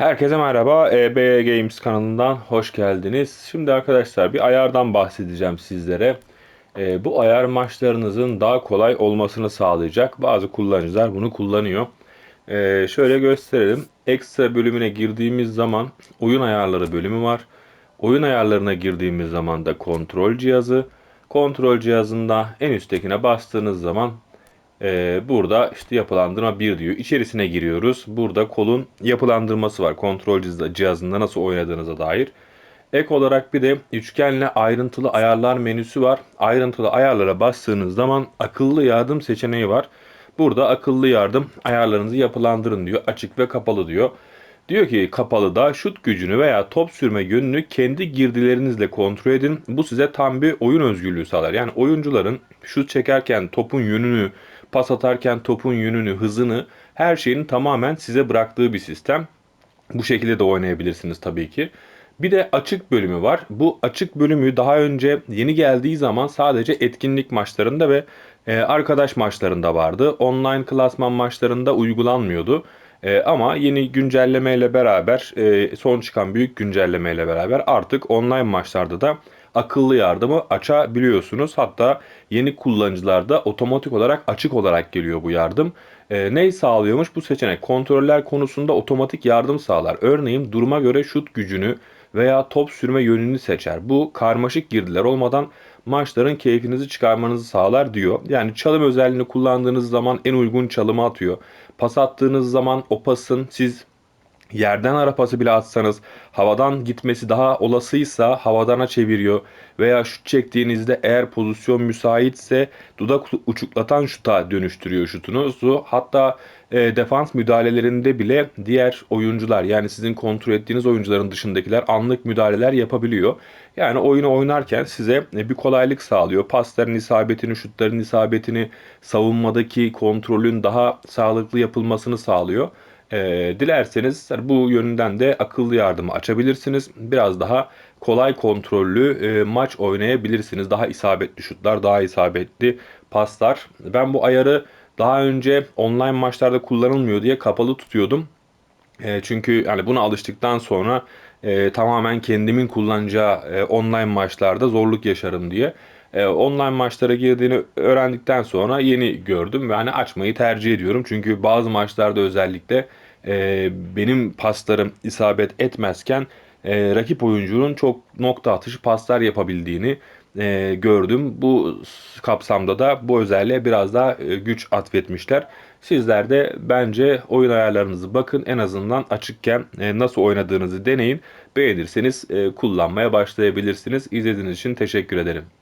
Herkese merhaba. EB Games kanalından hoş geldiniz. Şimdi arkadaşlar bir ayardan bahsedeceğim sizlere. E, bu ayar maçlarınızın daha kolay olmasını sağlayacak. Bazı kullanıcılar bunu kullanıyor. E, şöyle gösterelim. Ekstra bölümüne girdiğimiz zaman oyun ayarları bölümü var. Oyun ayarlarına girdiğimiz zaman da kontrol cihazı. Kontrol cihazında en üsttekine bastığınız zaman ee, burada işte yapılandırma 1 diyor. İçerisine giriyoruz. Burada kolun yapılandırması var. Kontrol cihazında nasıl oynadığınıza dair. Ek olarak bir de üçgenle ayrıntılı ayarlar menüsü var. Ayrıntılı ayarlara bastığınız zaman akıllı yardım seçeneği var. Burada akıllı yardım ayarlarınızı yapılandırın diyor. Açık ve kapalı diyor. Diyor ki kapalıda şut gücünü veya top sürme yönünü kendi girdilerinizle kontrol edin. Bu size tam bir oyun özgürlüğü sağlar. Yani oyuncuların şut çekerken topun yönünü, pas atarken topun yönünü, hızını, her şeyini tamamen size bıraktığı bir sistem. Bu şekilde de oynayabilirsiniz tabii ki. Bir de açık bölümü var. Bu açık bölümü daha önce yeni geldiği zaman sadece etkinlik maçlarında ve e, arkadaş maçlarında vardı. Online klasman maçlarında uygulanmıyordu. E, ama yeni güncellemeyle beraber, e, son çıkan büyük güncellemeyle beraber artık online maçlarda da akıllı yardımı açabiliyorsunuz. Hatta yeni kullanıcılarda otomatik olarak açık olarak geliyor bu yardım. E, neyi sağlıyormuş bu seçenek? Kontroller konusunda otomatik yardım sağlar. Örneğin duruma göre şut gücünü veya top sürme yönünü seçer. Bu karmaşık girdiler olmadan maçların keyfinizi çıkarmanızı sağlar diyor. Yani çalım özelliğini kullandığınız zaman en uygun çalımı atıyor. Pas attığınız zaman o pasın siz yerden ara pası bile atsanız havadan gitmesi daha olasıysa havadana çeviriyor veya şut çektiğinizde eğer pozisyon müsaitse dudak uçuklatan şuta dönüştürüyor şutunuzu. Hatta e, defans müdahalelerinde bile diğer oyuncular yani sizin kontrol ettiğiniz oyuncuların dışındakiler anlık müdahaleler yapabiliyor. Yani oyunu oynarken size e, bir kolaylık sağlıyor. Pasların isabetini, şutların isabetini, savunmadaki kontrolün daha sağlıklı yapılmasını sağlıyor. E, dilerseniz bu yönünden de akıllı yardımı açabilirsiniz. Biraz daha kolay kontrollü e, maç oynayabilirsiniz. Daha isabetli şutlar, daha isabetli paslar. Ben bu ayarı daha önce online maçlarda kullanılmıyor diye kapalı tutuyordum. E, çünkü yani buna alıştıktan sonra e, tamamen kendimin kullanacağı e, online maçlarda zorluk yaşarım diye. E, online maçlara girdiğini öğrendikten sonra yeni gördüm ve hani açmayı tercih ediyorum. Çünkü bazı maçlarda özellikle e, benim paslarım isabet etmezken e, rakip oyuncunun çok nokta atışı paslar yapabildiğini e, gördüm. Bu kapsamda da bu özelliğe biraz daha e, güç atfetmişler. Sizler de bence oyun ayarlarınızı bakın. En azından açıkken e, nasıl oynadığınızı deneyin. Beğenirseniz e, kullanmaya başlayabilirsiniz. İzlediğiniz için teşekkür ederim.